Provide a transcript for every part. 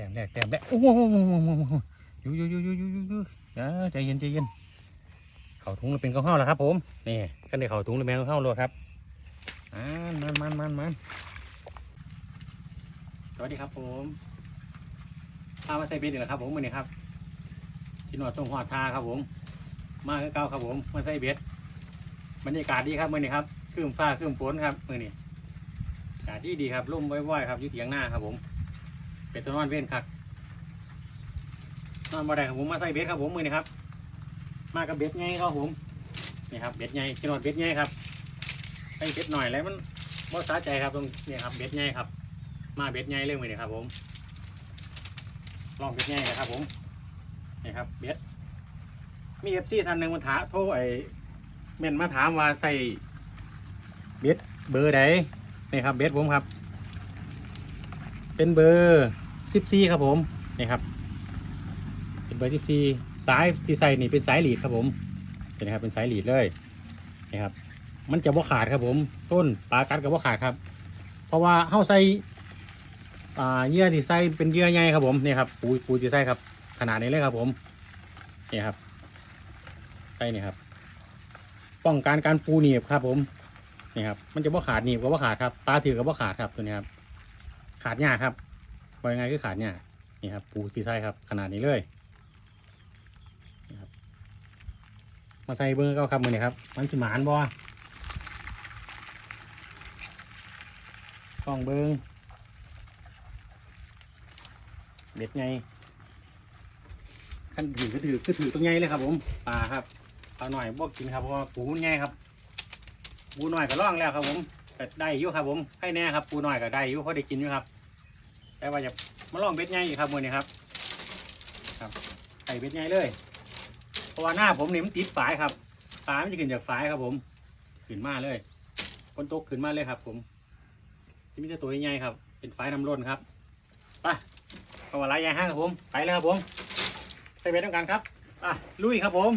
ต้มแรกแต้มแรกโอ้โหอยู่อยู่อยู่อยู่อยู่อยู่อยู่ใจเย็นใจเย็นเข่าถุงเป็นข้าวห้าแล้วครับ ผมนี่กันได้เข่าถุงแล้วเป็นข้าวห้าเลยครับอ่ามันมันมันมันสวัสดีครับ ผมพามาใส่เบ็ดอีกแล้วครับ ผมมือนี้ครับกินหนวดทรงหอดทาครับ ผม มาเก่าครับผมมาใส่เบ็ดบรรยากาศดีครับมือนี้ครับคลื่นฟ้าคลื่นฝนครับมือนี้อากาศดีดีครับร่มว่อยๆครับอยู่เถียงหน้าครับผม เป็นตัวนอนเว้นครับนอนบ่ได้ครับผมมาใส่เบ็ดครับผมมือนี้ครับ มากับเบ็ดไงครับผมนี่ครับเบ็ดไงกินหนวดเบ็ดไงครับใส่เบ็ดหน่อยแล้วมันบ่สาใจครับตรงนี้ครับเบ็ดไงครับ มาเบ็ดไงเรื่องมือนี้ครับผมลองเบ็ดไงนะครับ ผมนี่ครับเบ็ดมีเอฟซีท่านหนึ่งมาถามโทรไอ้เม่นมาถามว่าใส่เบ็ดเบอร์ใดนี่ครับเบ็ดผมครับ เป็นเบอร์สิบสี่ครับผมนี่ครับ เป็นเบอร์สิบสี่สายที่ใส่นี่เป็นสายหลีดครับผมเห็นไหมครับเป็นสายหลีดเลยนี่ครับ มันจะบ่ขาดครับผม ต้นปลากัดกับบ่ขาดครับ เพราะว่าเฮาใส่เยื่อที่ใส่เป็นเยื่อใหญ่ครับผมนี่ครับปูปูที่ใส่ครับ ขนาดนี้เลยครับผมนี่ครับใช่นี่ครับ ป้องกันการปูหนีบครับผมนี่ครับ มันจะว่าขาดหนีบกับว่าขาดครับปลาถือกับว่าขาดครับตัวนี้ครับ ขาดหญ้าครับว่ายังไงคือขาดหญ้านี่ครับปูที่ใช่ครับ ขนาดนี้เลยนี่ครับมาใส่เบิ้งก็ครับมือนี่ครับ มันสิหมานบ่ต้องเบิ้งเด็ดไงขั้นถือก็ถือก็ถือตัวใหญ่เลยครับผมปลาครับปลาหน่อยบ่กินครับเพราะว่าปูมันใหญ่ครับปูหน่อยก็ล่องแล้วครับผม ก็ได้อยู่ครับ ผมให้แน่ครับปูหน่อยก็ได้อยู่เขาได้กินอยู่ครับ แต่ว่าจะมาลองเบ็ดใหญ่อีกครับมือนี้ครับ ครับใส่เบ็ดใหญ่เลย เพราะว่าหน้าผมนี่มันติดฝายครับปลามันจะขึ้นจากฝายครับ ผมขึ้นมาเลยคนตกขึ้นมาเลยครับ ผมที่มีแต่ตัวใหญ่ครับ เป็นฝายน้ำล้นครับไปเอาว่าไรยางห้างครับผมไปเลยครับผมใส่เบ็ดต้องการครับอะลุยครับผม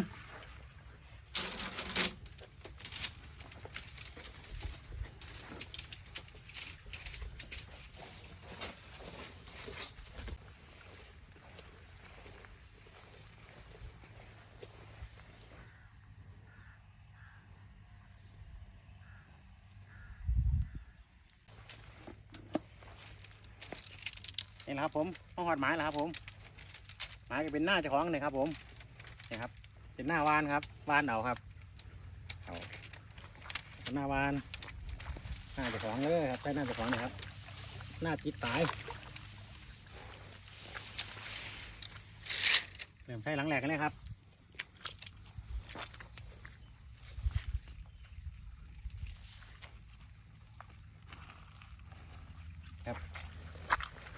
นี่แหละครับผมต้องหอดไม้แล้วครับ ผมหมายก็เป็นหน้าเจ้าของเลยครับ ผมนี่ครับ เป็นหน้าวานครับวานเอาครับเอาเป็นหน้าวานหน้าเจ้าของเลยครับใช้หน้าเจ้าของนะครับ หน้าติดสายเริ่มใช้หลังแหลกกันเลยครับ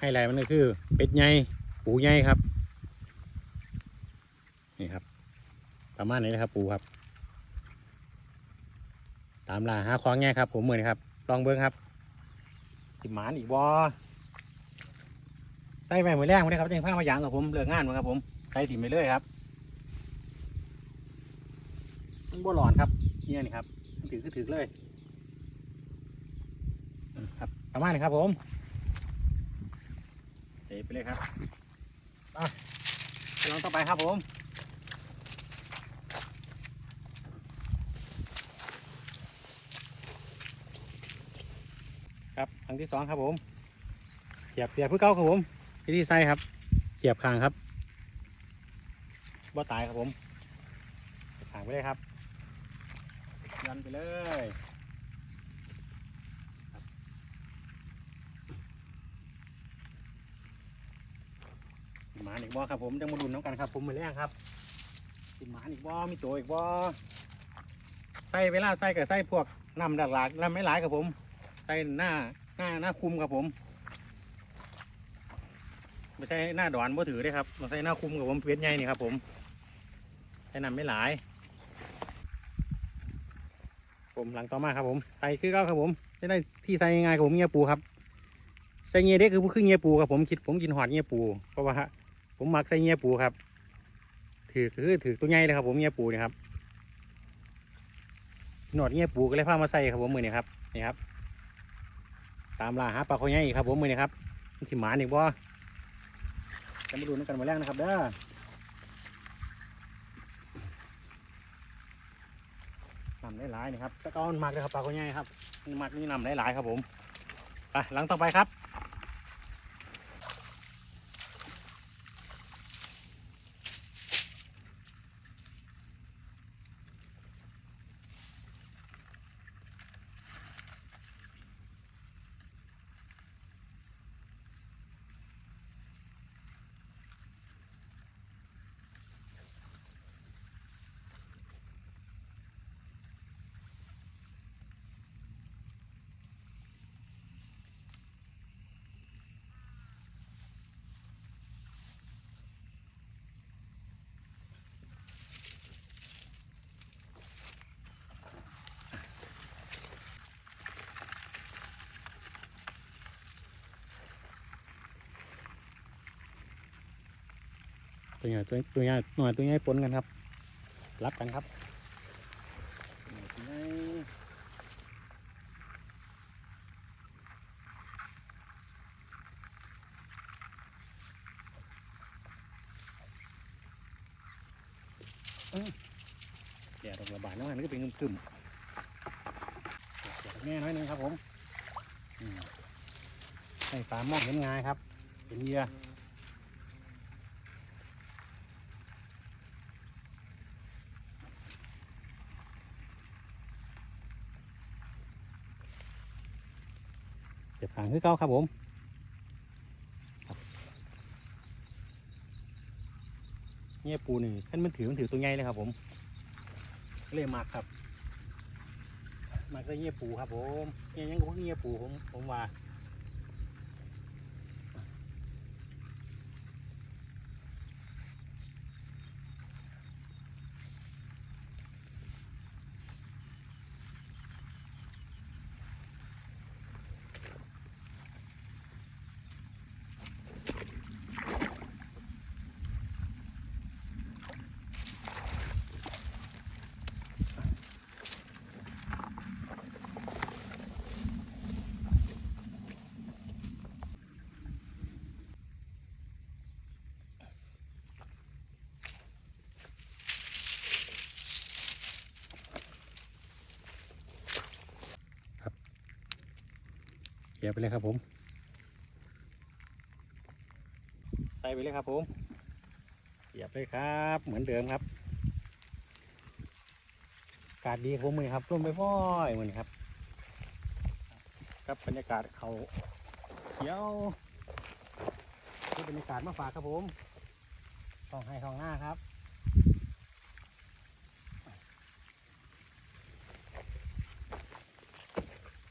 ไฮไลท์มันก็คือ เป็ดใหญ่ปูใหญ่ครับ นี่ครับ ประมาณนี้นะครับ ปูครับ ตามล่าหาของแง่ครับ ผมเหมือนครับ ลองเบิ้งครับสิหมานอีกบอใส่ไปเหมือนแรงไม่ได้ครับยังผ้ามาหยางกับผมเลือกงานมาครับ ผมใส่ถิ่มไปเลยครับมันบ่หลอนครับเนี่ยนี่ครับมันถือก็ถือเลย ครับประมาณนี้ครับผม ไปเลยครับไปลองต่อไปครับผมครับครั้งที่สองครับผมเสียบเสียบเพื่อเก้าครับผมวิธีใส่ครับ เสียบคางครับบ่ตายครับผมคางไปเลยครับยันไปเลยครับ กินหมาอีกบ่ครับผมจะมาดุนน้ำกันครับ ผมมือแรงครับกินหมาอีกบ่มีตัวอีกบ่ใส่เวลาใส่กับใส่พวกน้ำหลากน้ำไม่หลายครับผม ใส่หน้าหน้าหน้าคุมครับผมไม่ใช่หน้าดอนบ่ถือได้ครับเราใส่หน้าคุมกับผมเพชรใหญ่นี่ครับผมใส่น้ำไม่หลาย ผมหลังต่อมาครับผมใส่คือเก้าครับผมจะได้ที่ใส่ง่ายๆครับผมเงียปูครับใส่เงียเด็กคือผู้ขึ้นเงียปูครับผมคิดผมกินหอดเงียปูเพราะว่า ผมมักใส่เงี้ยปูครับ ถือคือถือตัวใหญ่เลยครับผมเงี้ยปูนี่ครับหนวดเงี้ยปูก็เลยพามาใส่ครับผมมือนี่ครับนี่ครับ ตามล่าหาปลาเขาใหญ่อีกครับผมมือนี้ครับมันสิหมาอีกบ่จะมาดูน้ำกันมาแรกนะครับเด้อนำได้หลายนี่ครับตะกอนมากเลยครับปลาคนใหญ่ครับมันมักนี่นำได้หลายครับผมไปหลังต่อไปครับ ตัวใหญ่ตัวตัวใหญ่หน่อยตัวใหญ่ปนกันครับ รับกันครับตัวใหญ่เดี๋ยวระบาดน้ำมันก็เป็นกึ่มๆแม่น้อยหนึงครับผมให้ปลามองเห็นง่ายครับ เป็นเยื่อ เสียบ หางคือเก้าครับผมเงี้ยปูนี่ท่านมันถือมันถือตัวใหญ่เลยครับ ผมเลยมากครับมากได้เงี้ยปูครับผมเงี้ยยังก็พวกเงี้ยปูผมผมว่า ยไปเลยครับผม ใส่ไปเลยครับผม เสียบเลยครับ เหมือนเดิมครับอากาศดีครับผมมือครับร่มไปพ่อยๆมือนครับ ครับบรรยากาศเขาเขียวนี่บรรยากาศมาฝากครับผมท้องให้ท้องหน้าครับ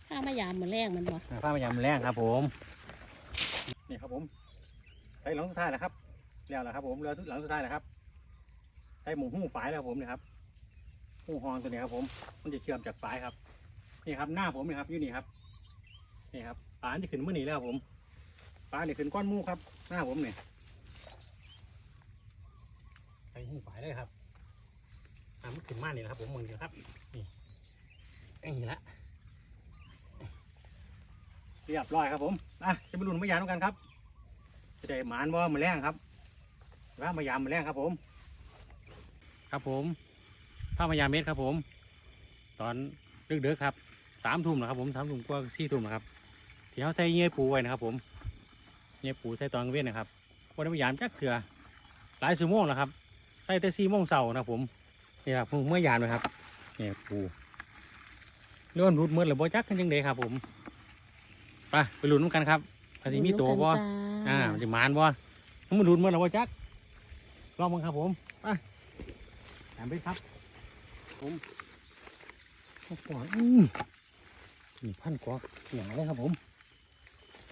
ข้ายามเหมือนแรงมันบ่อ่าฟ้ามายามแรงครับผม นี่ครับผมใส่หลังสุดท้ายแล้วครับแล้วแหละครับผมเรือหลังสุดท้ายแล้วครับใส่หมูหู้ฝายแล้วครับผมนี่ครับหู้ฮองตัวนี้ครับผม มันจะเชื่อมจากฝายครับ นี่ครับหน้าผมนี่ครับอยู่นี่ครับนี่ครับปลาจะขึ้นเมื่อนี้แล้วผมปลาเนี่ยขึ้นก้อนมูครับ หน้าผมเนี่ยใส่หูฝายเลยครับอ่ามันขึ้นมานี่นะครับผมมึงเดียวครับนี่นี่ละ เรียบร้อยครับผมอะจะมาลุ้นมายามด้วยกันครับจะได้หมานว่ามาแรงครับว่ามายามมาแรงครับผม ครับผมข้ามายามเม็ดครับผม ตอนดึกๆครับสามทุ่มนะครับผมสามทุ่มกว่าสี่ทุ่มนะครับที่เขาใส่เงี้ยปูไว้นะครับ ผมเงี้ยปูใส่ตอนกลางเว้นนะครับวันนี้มายามจักเถื่อหลายชั่วโมงแล้วครับใส่แต่สี่โมงเช้านะครับผมนี่ครับเมื่อยามเลยครับเนี่ยปูเลื่อนรุดมืดหรือบ่จักกันยังเดครับผม ไปไปลุ้นนำกันครับภาษีมีตัวบ่อ่ามันจะหมานบ่มันมาลุ้นเมื่อไหร่บ่จักลองมั้งครับผมไปตามไปครับ ผมโอ้โหอืมนี่พันกว่าหนาเลยครับผม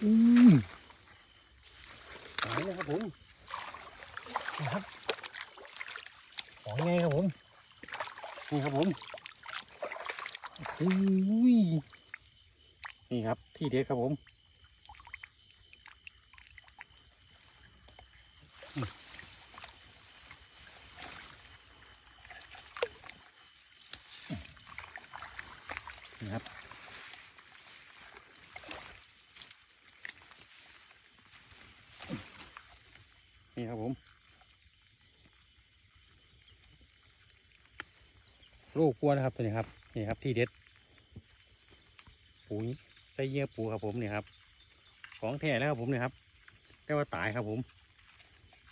อืมหนาเลยครับผมนี่ครับของไงครับผม นี่ครับผมอุ้ย นี่ครับที่เด็ดครับผมนี่ครับนี่ครับผมโลกลัวนะครับตัวนี้ครับ นี่ครับที่เด็ดปูนี่ ใส่เยื่อปูครับผมนี่ครับ ของแท้แล้วครับผมนี่ครับ แต่ว่าตายครับผม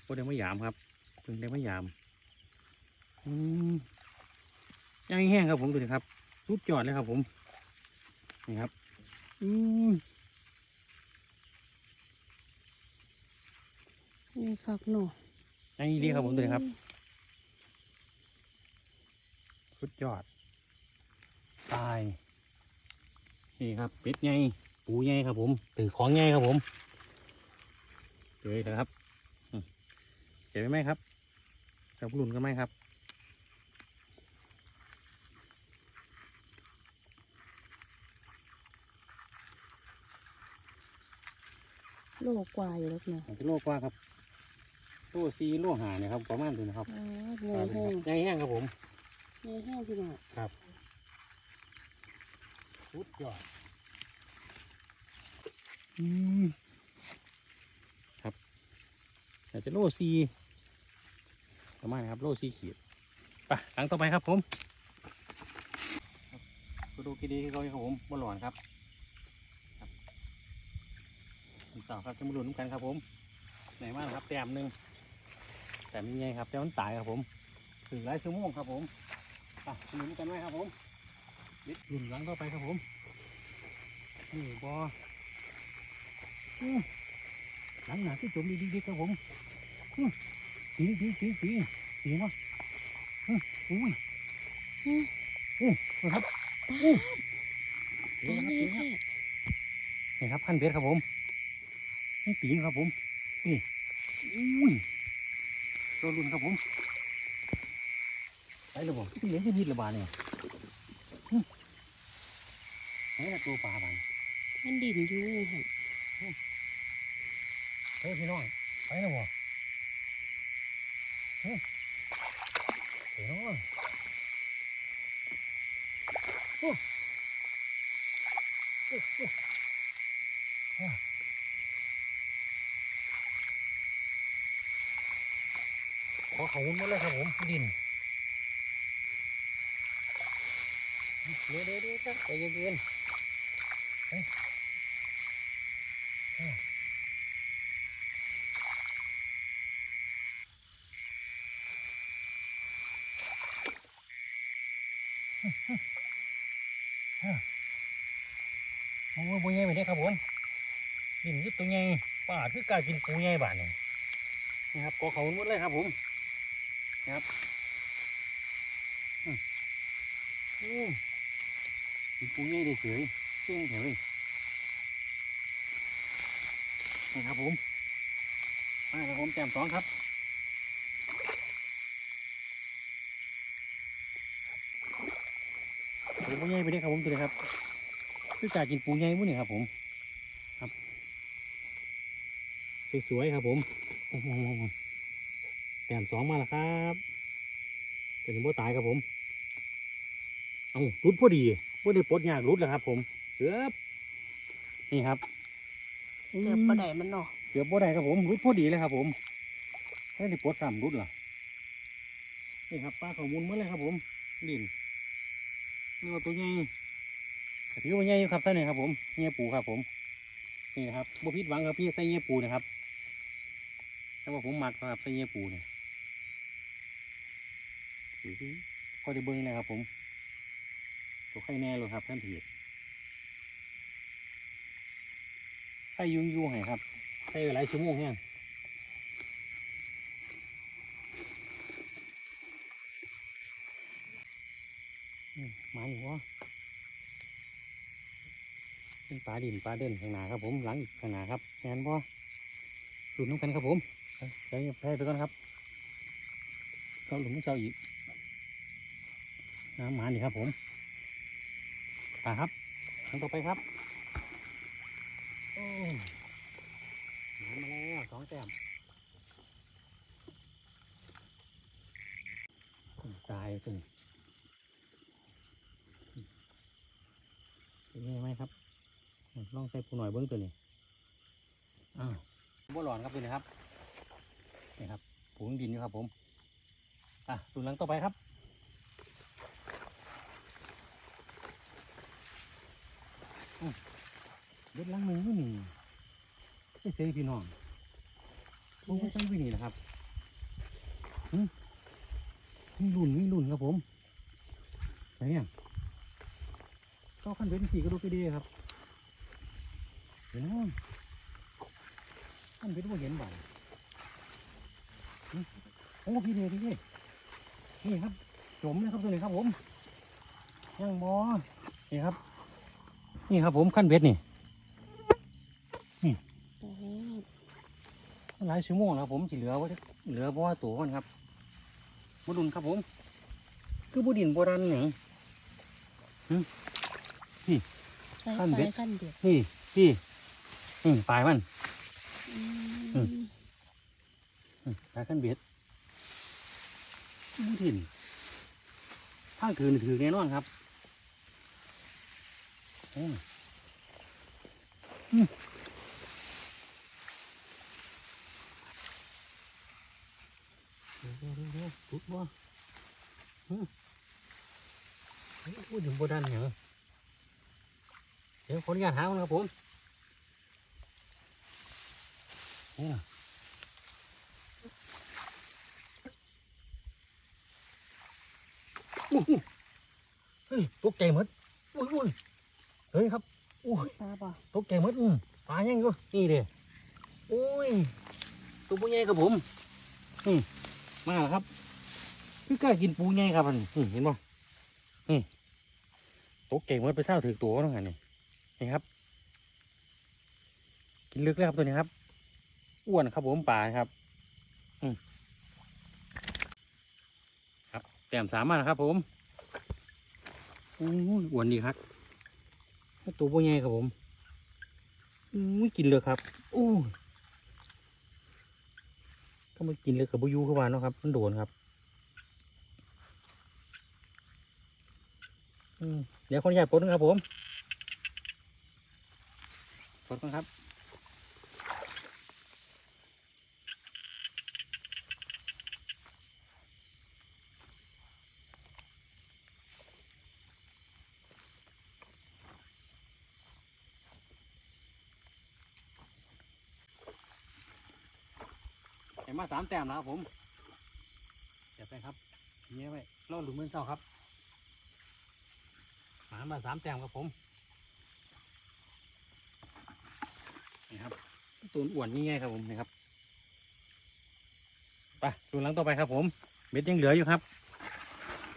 โอ้ได้ไม่ยามครับเพิ่งได้ไม่ยามอืมย่างแห้งครับผมดูดิครับสุดยอดเลยครับผมนี่ครับอืมนี่คักเนาะย่างดีครับผมดูดิครับ สุดยอด ตาย นี่ครับเป็ดไงปูไงครับผมถือของไงครับผมเลยนะครับอืมเห็นไหมครับกับรุ่นกันไหมครับโลกกว่าอยู่แล้วเนาะอาจจะโลกว่าครับโลซีโลหาเนี่ยครับประมาณนี้นะครับอ๋อเงยแห้งไงแห้งครับผมเงยแห้งพี่น้อง สุดยอดอืมครับอาจจะโลซีประมาณนี้ครับ โลซีขีดไปหลังต่อไปครับผมก็ดูกีดีเขาครับผมบนหลอนครับครับสาวครับจะมาลุ้นกันครับผมไหนมากครับแต้มหนึ่งแต่มีไงครับแต่มันตายครับผมถึงหลายชั่วโมงครับผมไปลุ้นกันไหมครับผม นิดลุ้นหลังต่อไปครับผมนี่บออื้อหลังหนาที่จมดีดีๆครับผมอื้อปีปีปีปีปีวะอื้ออุ้ยอู้นะครับอู้ตานี่เงครับยนี่ครับนี่คแห้งรับพันเบ็ดครับผมนี่ปีครับผมนี่อุ้ยตัวรุนครับผมไปเลยบ่ที่เหลือที่มีดระบาดเนี่ยอื้อ นี่ละตัวปลาบานมันดิ่นอยู่หั่นเฮ้ยพี่น้องไปแล้วบ่เฮ้ยเดี๋ยวน้องโอ้โอ้โอ้อะขอเขาหุ้นมาเลยครับผมดินเดี๋ยวเดี๋ยวเดี๋ยวใจเย็นๆเฮ้ยอะ โอ้ยปูใหญ่ไปได้ครับผมดินอยึดตัวใหญ่ป่าคือกล้ากินปูใหญ่บาทนี่นี่ครับกอเขาหมดเลยครับผมนะครับอืมกินปูใหญ่ได้เฉยเก่งเฉยนี่ครับผมมาครับผมแจมสองครับ ปูใหญ่ไปได้ครับผมตัวนี้ครับคือกากินปูใหญ่มุ่นี่ครับ ผม ครับสวยๆครับ ผมโอ้โหแต้มสองมาแล้วครับเป็นบ่ตายครับผมเอารุดพอดีพอดีปลดยากรุดแล้วครับ ผมเกือบนี่ครับเกือบบ่ได้มันเนาะเกือบบ่ได้ครับผมรุดพอดีเลยครับ ผมไม่ได้ปลดซ้ำรุดเหรอนี่ครับปลาเขามุนเมื่อเลยครับ ผมดิน นี่ว่าตัวใหญ่กะทิว่าใหญ่อยู่ครับท่านนี่ครับผมเงี้ยปูครับผม นี่นะครับบ่ผิดหวังครับพี่ใส่เงี้ยปูนะครับแต่ว่าผมหมักครับใส่เงี้ยปูเนี่ยอื้อหือพอได้เบิ้งนะครับ ผม ตัวไข่แน่เลยครับท่านผีไข่ยุ่งยุ่งให้ครับไข่หลายชั่วโมงแห้ง อืมมาอยู่วะเป็นปลาดินปลาเด่นข้างหน้าครับผมหลังอีกข้างหน้าครับแมนบ่หลุดน้ำกันครับผมใส่ใส่ไปก่อนครับก็หลุมเสาอีกน้ำหมานี่ครับผมปลาครับทางต่อไปครับหมามาแล้วสองแต้มตายตึง เป็นยังไงครับลองใส่ปูหน่อยเบิ้องตัวนี้อ้าวบ่หลอนครับตัวนี้ครับนี่ครับปูดินอยู่ครับผมอะดูหลังต่อไปครับเด็ดหลังหนึ่งก็นี่ไม่เจอพี่น้องปูไม่ใช่พี่นี่นะครับอืมมีรุ่นมีรุ่นครับผมไหนอะ ก็ขั้นเป็นสีกระดูกกระเดีครับเห็นไหมขั้นเป็นว่าเห็นบ่ายโอ้พี่เดพี่นี่ครับจมเลยครับตัวนี้ครับผมยังบอนี่ครับ นี่ครับผมขั้นเบ็ดนี่โอ้โหลายชั่วโมงแล้วผมสิเหลือไว่าเหลือเพราะว่าตัวมันครับบดุนครับผม คือบุดินโบราณหนึ่ง ใช้ขั้นไฟเบ็ด ขั้นเด็ดนี่พี่นี่ปลายมัน อือืมมอืมปลายขั้นเบ็ดบุดินถ้าคืนถือแน่นอนครับโอ้อืมเดี๋ยวเดี๋ยวเดี๋ยวเดี๋ยวปุ๊บบ่ฮึเฮ้ยพูดถึงโบราณเหรอเดี๋ยวขออนุญาตหามันครับผมนี่นะอู้หูเฮ้ยตกใจหมดอุ้ยอุ้ยเฮ้ยครับอุ้ยปลาบ่ตกใจหมดอืมปลายังอยู่นี่เด้โอ้ยตัวปุ้ยใหญ่ครับผมนี่มาแล้วครับคือกล้ากินปูใหญ่ครับมันนี่เห็นบ่นี่ตกใจหมดไปเศร้าถือตัวน้องหันนี่ นี่ครับ กินลึกเลยครับตัวนี้ครับ อ้วนครับผมปลาครับอืมครับแต้มสามาแล้วครับ ผมโอ้อ้วนดีครับตัวปุ้ยใหญ่ครับผมอุ้ยกินเลยครับโอ้ก็มากินเลยกับบุยูเข้ามาเนาะครับ มันโดนครับอืมเดี๋ยวขออนุญาตปลดนะครับผม ดก่อนครับ เห็นมาสามแต้มแล้วครับผมเดี๋ยวไปครับเงี้ยไว้รอหลุมเงินเศร้าครับหามาสามแต้มครับผม นี่ครับตัวอ้วนนี่ไงครับผมนี่ครับไปดูหลังต่อไปครับ ผมเบ็ดยังเหลืออยู่ครับ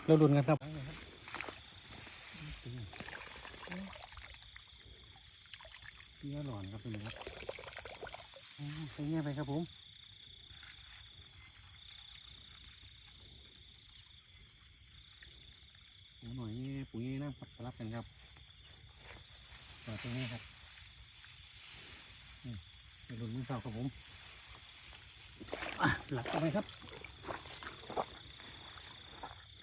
เราดุนกันครับเปี้ยหลอนครับพี่ครับอ๋อไปเงี้ยไปครับผมหน่อยนี่ปุ๋ยน้ำผัดสลับกันครับต่อตรงนี้ครับ หลุนมือเสาครับผมหลักเข้าไปครับ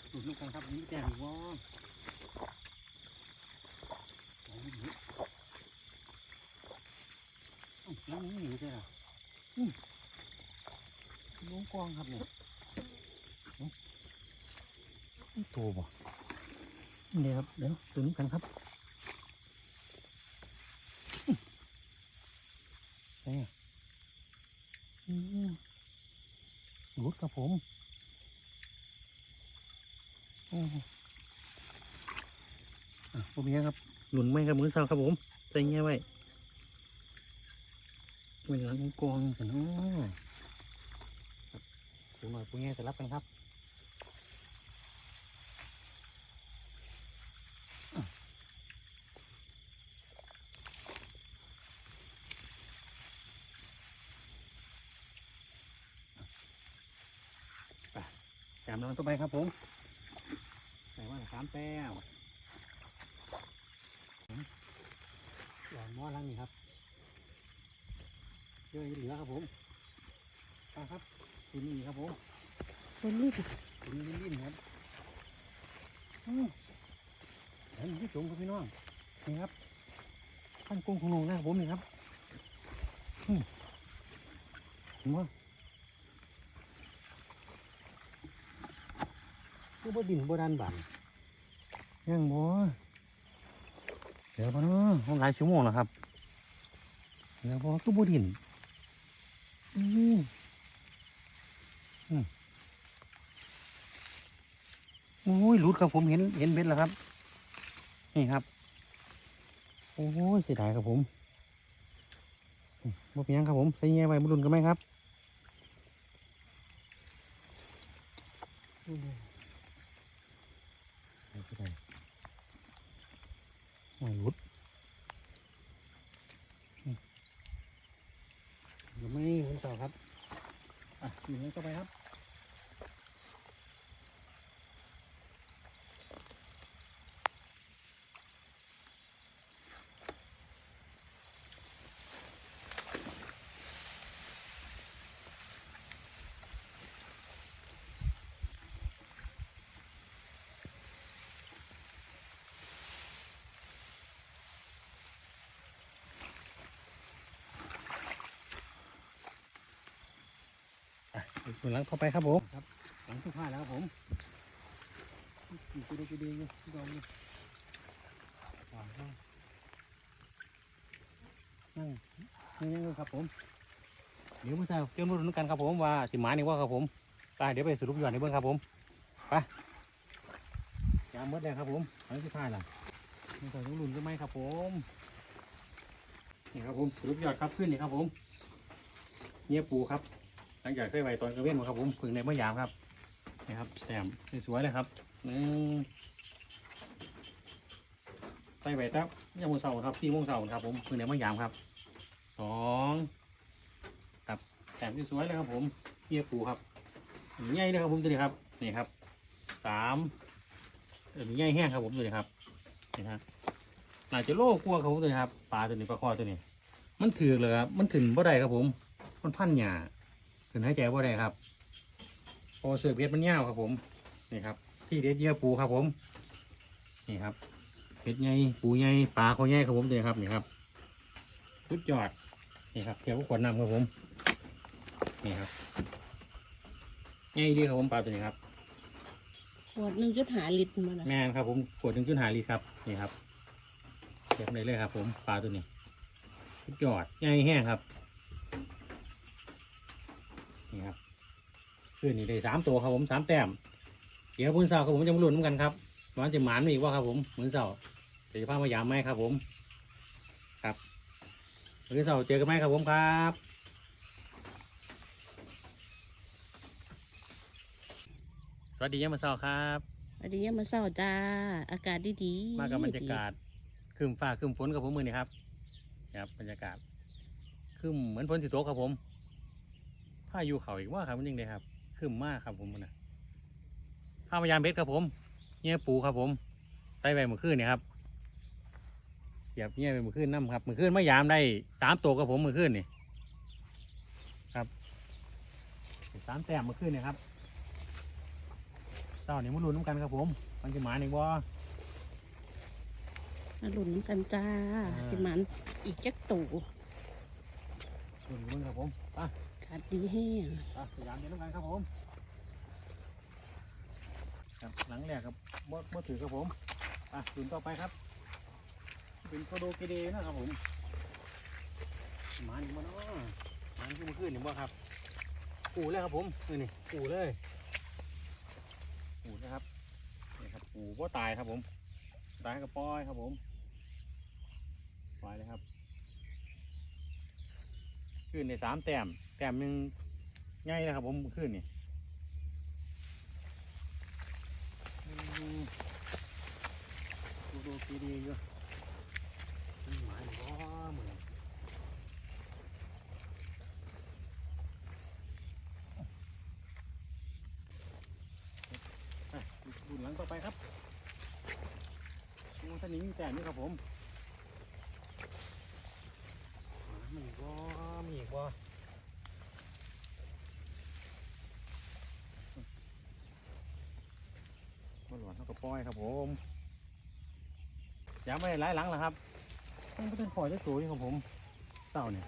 หลุดลูกกันครับนี่แจ่มวอโอ้ยเอ้าแล้วนี่หนีใช่ไหมอืมน้องกวางครับเนี่ยเอ้านี่ตัวบ่เดี๋ยวครับเดี๋ยวตัวนี้กันครับ นี่อืมรุดครับผมโอ้อะผมเนี้ยครับ หนุนไม่ครับมือเศร้าครับผมใส่เงี้ยไว้เป็นหลังกองกันเนาะครับถึงหน่อยพวกเนี้ยจะรับกันครับ น้องตัวไปครับผมใส่ว่าสามแต้มหลอนหม้อลังนี่ครับเยอะเหลือครับผมไปครับตัวนี้ครับผมตัวนี้ดิตัวนี้ลิ้นๆครับอืมเห็นพี่จงครับพี่น้องนี่ครับขั้นกงของหนูนะครับผมนี่ครับอืมเห็นไหม คือบ่ดินบ่ดันบันยังบ่เดี๋ยวพอเนาะห้องหลายชั่วโมงแล้วครับเดี๋ยวพอคือบ่ดินอืมอืมโอ้ยหลุดครับผมเห็นเห็นเบ็ดแล้วครับ นี่ครับ โอ้ยเสียดายครับผมบ่เป็นยังครับผมใส่แง่ไว้บ่รุนกันไหมครับ ไม่ได้ ไม่รุดอืมเดี๋ยวไม่คุณสาวครับ อะอยู่นี้ก็ไปครับ อะอีกหลังเข้าไปครับผมครับหลังสุดท้ายแล้วผมอยู่กูดูกูดีอยู่ที่ดองอยู่วางนั่งนั่งนี่นี่ครับผมเดี๋ยวมื่อเช้าเจ้านุ่นกันครับผมว่าสิหมานี่ว่าครับผมไปเดี๋ยวไปสรุปยอดในเบื้องครับผมไปยามมืดเลยครับผมหลังสุดท้ายแล้วมื่อเช้าต้องลุ้นก็ไหมครับผมนี่ครับผมสรุปยอดครับขึ้นนี่ครับผมเงียบปูครับ หลังจากใส่ไว้ตอนกระเว้นมาครับผมพึ่งในมะยามครับนี่ครับแซมสวยๆเลยครับหนึ่งใส่ไว้ครับยามโมงเสาร์ครับสี่โมงเสาร์ครับผมพึ่งในมะยามครับสองครับแซมสวยๆเลยครับ ผมเกียร์ปูครับใหญ่เลยครับผมตัวนี้ครับนี่ครับสามเออใหญ่แห้งครับผมตัวนี้ครับนี่ฮะน่าจะโลกลัวครับผมตัวนี้ครับปลาตัวนี้ปลาคอตัวนี้ มันถือเลยครับมันถึงบ่ได้ครับผม มันพันหยา ขึ้นให้ใจว่าได้ครับโอเสือเพชรมันเง่าวครับผม นี่ครับ ที่เด็ดเยื่อปูครับผม นี่ครับเพชรใหญ่ปูใหญ่ปลาเขาใหญ่ครับผมเลยครับนี่ครับสุดยอดนี่ครับเทียบกับขวดน้ำครับผม นี่ครับใหญ่ดีครับผมปลาตัวนี้ครับขวดหนึ่งจุดหาลิตรมาละแม่นครับผมขวดหนึ่งจุดหาลีครับนี่ครับเทียบได้เลยครับ ผมปลาตัวนี้สุดยอดใหญ่แห้งครับ นี่ครับคืนนี้ได้สามตัวครับผมสามแต้มเดี๋ยวพื้นเสาร์ครับผมจะมาลุ้นนำกันครับว่าจะหมานมีกว่าครับผมเหมือนเสาร์เดี๋ยวจะพามายามไหมครับผม ครับพื้นเสาร์เจอกันไหมครับผมครับสวัสดียามมื้อเสาร์ครับอันนี้ยังมาเศร้าจ้าอากาศดีดีๆมากับบรรยากาศครึมฟ้าครึมฝนกับผมมือนี่ครับครับบรรยากาศครึมเหมือนฝนสิตกครับผม พายุเขาอีกว่าครับมันยังไงครับครึมมากครับผมมันนะพามายามเบ็ดครับผมเงี้ยปูครับผมไต่ไปเมื่อคืนนี่ครับเสียบเงี้ยไปเมื่อคืนน้ำครับเมื่อคืนมายามได้สามตัวกับผมเมื่อคืนนี่ครับสามแต้มเมื่อคืนนี่ครับเจ้านี่มันลุ้นน้ำกันครับผมมันจะหมาหนึ่งบ่มาหลุนำกันจ้าอ่าสิมันอีกจักตู่ลุ้นมึงครับผมไป ขาดดีแห้งไปสยามเดียวกันครับผมครับหลังแรกครับบ่บ่ถือครับผมอะลุ้นต่อไปครับ เป็นโคโดเกเดนะครับผมมาหนึ่งบ่เนาะหมาที่เมื่อคืนนี่บ่ครับปูเลยครับผมนี่นี่ปูเลยปูนะครับนี่ครับปูบ่ตายครับผม ตายก็ปอยครับผมปล่อยเลยครับขึ้นในสามแต้ม ต้มหนึ่งง่ายนะครับ ผมขึ้นนี่ดูดูดีดีๆอยู่มันหมายว่าเหมือนอะดูหลังต่อไปครับโอ้ท่านนี้มีแต้มนี่ครับผมหามีอีกว่ามีอีกว่า บหลวนเขาก็ปล่อยครับผมย้ำไปหลายหลังแล้วครับต้องเป็นปล่อยจะสวยครับผมเต่าเนี่ย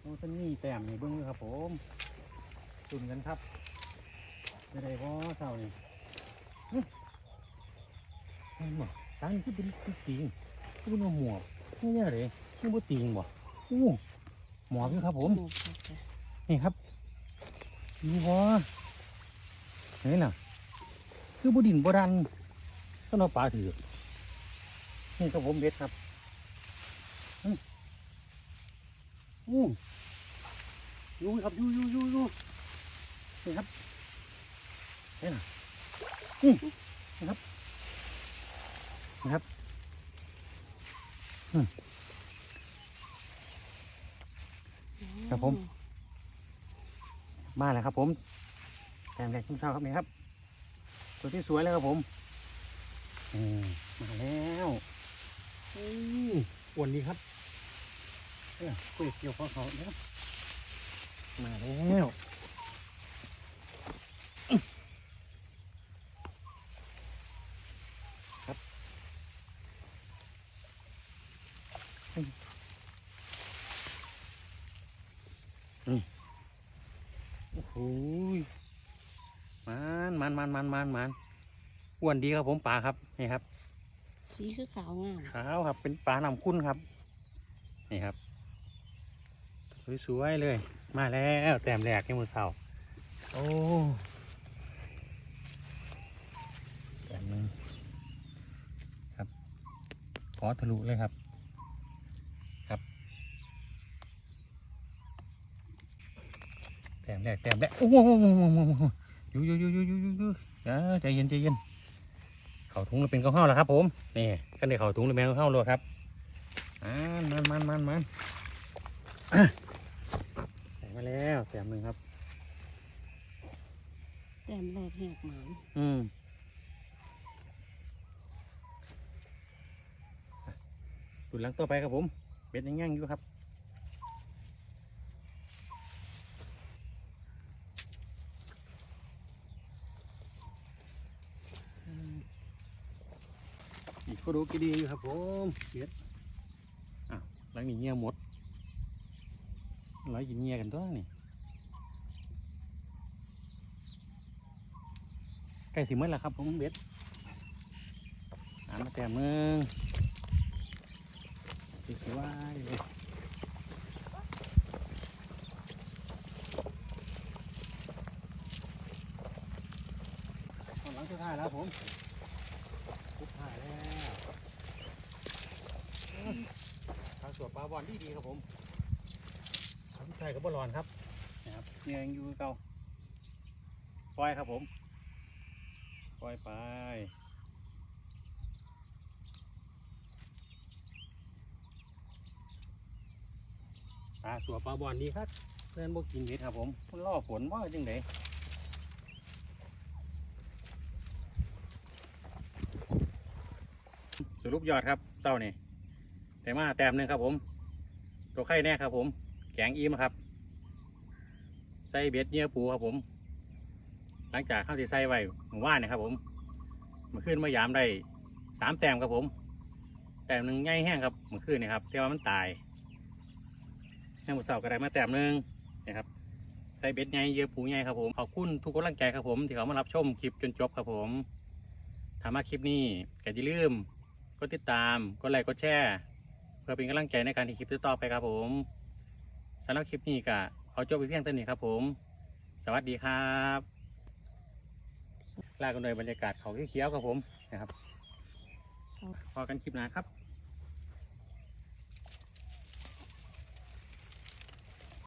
โอ้ต้นนี่แต้มนี่เบิ้งเลยครับผมตุนกันครับจะได้พ่เต่านี่เห็นบ่ตานี่คือเป็นคือติงคือเป็นหมวกนี่เนี่ยเลยนี่บ่ติงบ่อู้หมวกอยู่ครับผมหมวกค่ะนี่ครับดูบ่เห็นน่ะ คือบดินบดันก็นอปลาถือนี่ครับผมเบ็ดครับอืมอู้ยูครับยูยูยูยูนี่ครับเห็นะอืมนี่ครับนี่ครับอืมครับผม มาแล้วครับผมแตงแดงชุ่มเช้าครับนี่ครับ ตัวที่สวยแล้วครับผมอืมมาแล้วอืมอ้วนดีครับเออคุยเกี่ยวข้อเขาเนี่ยครับมาแล้วอื้อครับอืมอืมโอ้โหย มันมันมันมันมันมันอ้วนดีครับผมปลาครับนี่ครับ สีคือขาวงามขาวครับ เป็นปลาน้ำคุ้นครับ นี่ครับ สวยๆเลย มาแล้วแต้มแรกที่มือเสาโอ้แต้มหนึงครับ ขอทะลุเลยครับครับแต้มแรกแต้มแรกโอ้โหอ ยู่อยู่อยู่อยู่อยู่อยู่อยู่เดี๋ยวใจเย็นใจเย็นเข่าถุงแล้วเป็นข้าวห้าแล้วครับ ผมนี่กันได้เข่าถุงแล้วเป็นข้าวห้าเลยครับอ่ามันมันมันมันอะใส่มาแล้วแต้มหนึ่งครับแต้มแรกแหกหมานอืมตุนหลังต่อไปครับผมเบ็ดยังย่างอยู่ครับ ก็ดูกี่ดีอยู่ครับผมเบ็ดอะหลังนี้เงียหมดหลังกินเงียกันตัวนี่ใกล้ถึงเมื่อแล้วครับผมเบ็ดอ่านมาแต่มึงสวยๆเลยตอนหลังสุดท้ายแล้วผมสุดท้ายแล้วอืมทางสวนปลา บอลที่ดีครับผมทางสุดท้ายกับบอลลอนครับนะครับเนี่ยยังอยู่เก่าปล่อยครับผมปล่อยไปปลาสัวปลาบอลดีครับเพื่อนบกินเห็ดครับผมมันล่อฝนว่าจังไดสรุปยอดครับเศร้านี่แต่มาแต้มหนึ่งครับผม ตัวไข่แน่ครับผม แกงอิ่มครับ ใส่เบ็ดเนื้อปูครับผม หลังจากข้าวที่ใส่ไว้หมู่บ้านนะครับผมมื่อคืนเมื่อยามได้สามแต้มครับผม แต้มหนึ่งใหญ่แห้งครับมื่อคืนนี่ครับแต่ว่ามันตายแห้งหมดเสาก็ได้มาแต้มหนึ่งนะครับใส่เบ็ดใหญ่เยอะปูใหญ่ครับผมขอบคุณทุกกำลังใจครับผม ที่เขามารับชมคลิปจนจบครับผมถ้ามาคลิปนี้ก็อย่าลืมกดติดตามกดไลค์กดแชร์ เพื่อเป็นกำลังใจในการที่คลิปต่อไปครับผมสำหรับคลิปนี้ก็ขอจบไปเพียงเท่านี้ครับผม สวัสดีครับลากันโดยบรรยากาศเขาเขียวครับผมนะครับพอกันคลิปหน้าครับ